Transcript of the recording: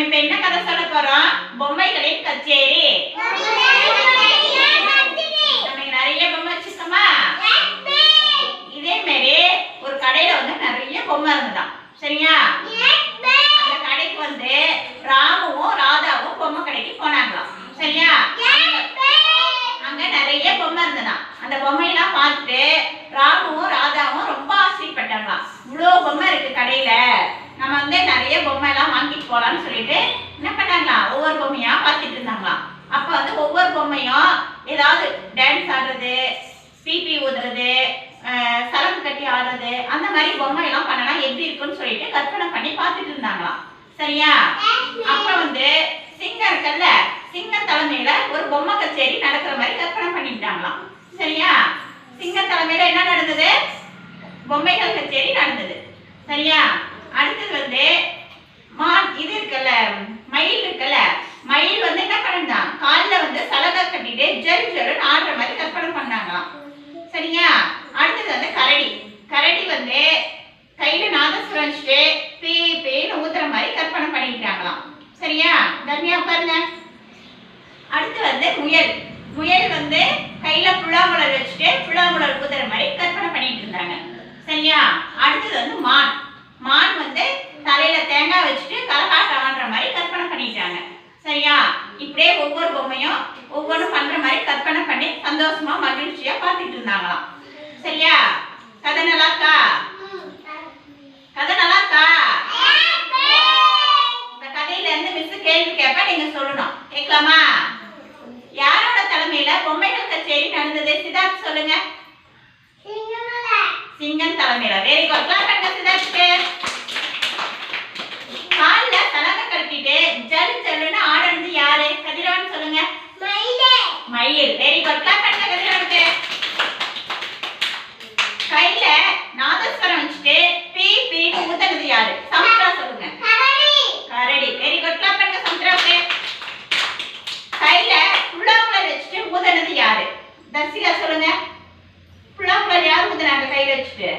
நம்ம இப்ப என்ன கதை சொல்ல போறோம்? பொம்மைகளின் கச்சேரி. நிறைய பொம்மை வச்சிருக்கோமா? இதே மாதிரி ஒரு கடையில வந்து நிறைய பொம்மை இருந்தான் சரியா? அந்த கடைக்கு வந்து ராமுவும் ராதாவும் பொம்மை கடைக்கு போனாங்களாம். சரியா? அங்க நிறைய பொம்மை இருந்ததாம் அந்த பொம்மையெல்லாம் பார்த்துட்டு ராமுவும் ராதாவும் ரொம்ப ஆசைப்பட்டாங்களாம். இவ்வளோ பொம்மை இருக்கு கடையில. நம்ம வந்து நிறைய பொம்மை எல்லாம் வாங்கி போலாம்னு சொல்லிட்டு என்ன பண்ணாங்களாம் ஒவ்வொரு பொம்மையா பார்த்துட்டு இருந்தாங்களாம் அப்ப வந்து ஒவ்வொரு பொம்மையும் ஏதாவது டான்ஸ் ஆடுறது பிபி ஊதுறது சரக்கு கட்டி ஆடுறது அந்த மாதிரி பொம்மை எல்லாம் பண்ணனா எப்படி இருக்கும்னு சொல்லிட்டு கற்பனை பண்ணி பார்த்துட்டு இருந்தாங்களாம். சரியா? அப்ப வந்து சிங்கம் இருக்கல்ல சிங்க தலைமையில ஒரு பொம்மை கச்சேரி நடக்கிற மாதிரி கற்பனை பண்ணிட்டாங்களாம் சரியா? சிங்க தலைமையில என்ன நடந்தது? பொம்மைகள் கச்சேரி நடந்தது. சரியா அடுத்தது வந்து மான் இது இருக்குல்ல மயில் இருக்குல்ல மயில் வந்து என்ன பண்ணுதான் காலில் வந்து சலகை கட்டிட்டு ஜெல் ஜரு ஆடுற மாதிரி கற்பனை பண்ணாங்களாம். சரியா? அடுத்தது வந்து கரடி. கரடி வந்து கையில நாதஸ்வரம் வச்சுட்டு பே பேன்னு ஊத்துற மாதிரி கற்பனை பண்ணிக்கிட்டாங்களாம். சரியா? தன்யா பாருங்க அடுத்து வந்து முயல். முயல் வந்து கையில புல்லாங்குழல் வச்சுட்டு புல்லாங்குழல் ஊத்துற மாதிரி கற்பனை பண்ணிட்டு இருந்தாங்க சரியா அடுத்தது வந்து மான் மான் வந்து தலையில தேங்காய் வச்சுட்டு கரகாட்டம் ஆடுற மாதிரி கற்பனை பண்ணிட்டாங்க சரியா இப்படியே ஒவ்வொரு பொம்மையும் ஒவ்வொன்றும் பண்ற மாதிரி கற்பனை பண்ணி சந்தோஷமா மகிழ்ச்சியா பார்த்துட்டு இருந்தாங்களாம். சரியா? கதை நல்லாக்கா கதை நல்லாக்கா இந்த கதையில இருந்து மிஸ் கேள்வி கேட்ப நீங்க சொல்லணும். கேட்கலாமா? யாரோட தலைமையில பொம்மைகள் கச்சேரி நடந்தது? சித்தார்த் சொல்லுங்க. சிங்கம் தலைமையில. வெரி குட் கிளாப் பண்ணுங்க சித்தார்த்துக்கு. மயில். வெரி குட் கிளாப் பண்ணுங்க கதிரவனுக்கு கையில நாதஸ்வரம் வச்சுட்டு பீ பீன்னு ஊத்தனது யாரு? சமுத்திரா சொல்லுங்க. கரடி. வெரி குட் கிளாப் பண்ணுங்க சமுத்திராவுக்கு கையில புல்லாங்குழல் வச்சுட்டு ஊதனது யாரு? தர்சிகா சொல்லுங்க. புல்லாங்குழல் யார் ஊதுனாங்க கையில வச்சுட்டு?